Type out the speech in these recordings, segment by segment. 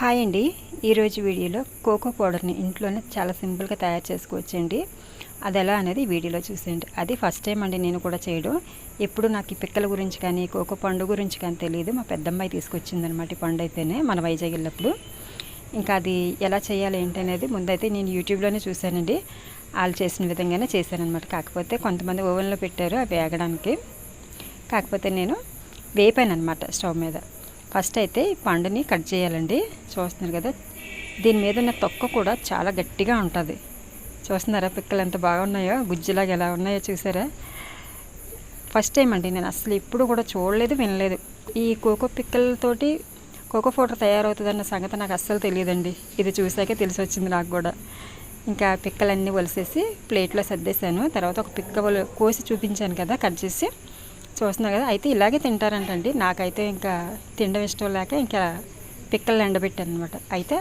Hi అండి. ఈరోజు వీడియోలో కోకో పౌడర్ని ఇంట్లోనే చాలా సింపుల్గా తయారు చేసుకోవచ్చండి. అది ఎలా అనేది వీడియోలో చూసేయండి. అది ఫస్ట్ టైం అండి నేను కూడా చేయడం. ఎప్పుడు నాకు ఈ పిక్కల గురించి కానీ కోకో పండు గురించి కానీ తెలియదు. మా పెద్దమ్మాయి తీసుకొచ్చిందనమాట ఈ పండు అయితేనే మన వైజాగ్ వెళ్ళినప్పుడు. ఇంకా అది ఎలా చేయాలి ఏంటి అనేది ముందైతే నేను యూట్యూబ్లోనే చూశానండి. వాళ్ళు చేసిన విధంగానే చేశానమాట కాకపోతే కొంతమంది ఓవెన్లో పెట్టారు అవి వేగడానికి. కాకపోతే నేను వేపాను అనమాట స్టవ్ మీద. ఫస్ట్ అయితే ఈ పండుని కట్ చేయాలండి. చూస్తున్నారు కదా? దీని మీద ఉన్న తొక్క కూడా చాలా గట్టిగా ఉంటుంది. చూస్తున్నారా పిక్కలు ఎంత బాగున్నాయో? గుజ్జులాగా ఎలా ఉన్నాయో చూసారా? ఫస్ట్ టైం అండి నేను అసలు ఎప్పుడు కూడా చూడలేదు వినలేదు. ఈ కోకో పిక్కలతోటి కోకో ఫోటో తయారవుతుందన్న సంగతి నాకు అస్సలు తెలియదండి. ఇది చూసాకే తెలిసి వచ్చింది నాకు కూడా. ఇంకా పిక్కలన్నీ వలిసేసి ప్లేట్లో సర్దేశాను. తర్వాత ఒక పిక్క కోసి చూపించాను కదా కట్ చేసి. చూస్తున్నారు కదా అయితే ఇలాగే తింటారంటండి. నాకైతే ఇంకా తినడం ఇష్టం లేక ఇంకా పిక్కల్ని ఎండబెట్టాను అనమాట అయితే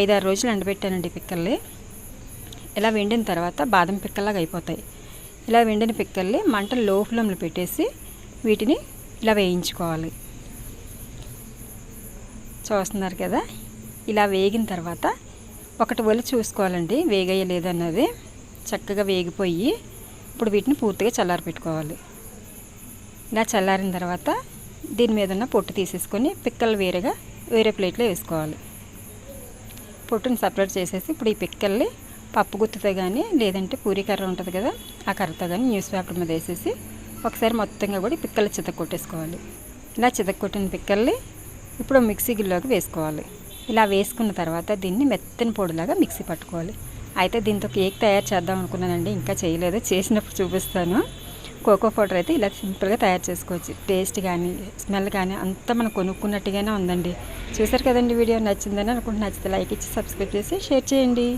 ఐదారు రోజులు ఎండబెట్టానండి పిక్కల్ని. ఇలా వెండిన తర్వాత బాదం పిక్కల్లాగా అయిపోతాయి. ఇలా వెండిన పిక్కల్ని మంట లో ఫ్లేమ్లో పెట్టేసి వీటిని ఇలా వేయించుకోవాలి. చూస్తున్నారు కదా ఇలా వేగిన తర్వాత ఒకటి వలి చూసుకోవాలండి వేగయ్యలేదన్నది. చక్కగా వేగిపోయి ఇప్పుడు వీటిని పూర్తిగా చల్లారి పెట్టుకోవాలి ఇలా చల్లారిన తర్వాత దీని మీద ఉన్న పొట్టు తీసేసుకొని పిక్కలు వేరేగా వేరే ప్లేట్లో వేసుకోవాలి. పొట్టుని సపరేట్ చేసేసి ఇప్పుడు ఈ పిక్కల్ని పప్పు గుత్తుతో కానీ లేదంటే పూరి కర్ర ఉంటుంది కదా ఆ కర్రతో కానీ న్యూస్ పేపర్ మీద వేసేసి ఒకసారి మొత్తంగా కూడా ఈ పిక్కలు చితక కొట్టేసుకోవాలి ఇలా చితక కొట్టిన పిక్కల్ని ఇప్పుడు మిక్సీ గిల్లోకి వేసుకోవాలి. ఇలా వేసుకున్న తర్వాత దీన్ని మెత్తని పొడిలాగా మిక్సీ పట్టుకోవాలి. అయితే దీంతో కేక్ తయారు చేద్దాం అనుకున్నానండి ఇంకా చేయలేదు చేసినప్పుడు చూపిస్తాను. కోకో పౌడర్ అయితే ఇలా సింపుల్గా తయారు చేసుకోవచ్చు. టేస్ట్ కానీ స్మెల్ కానీ అంతా మనం కొనుక్కున్నట్టుగానే ఉందండి. చూసారు కదండి వీడియో నచ్చిందని అనుకుంటున్నా. నచ్చితే లైక్ ఇచ్చి సబ్స్క్రైబ్ చేసి షేర్ చేయండి.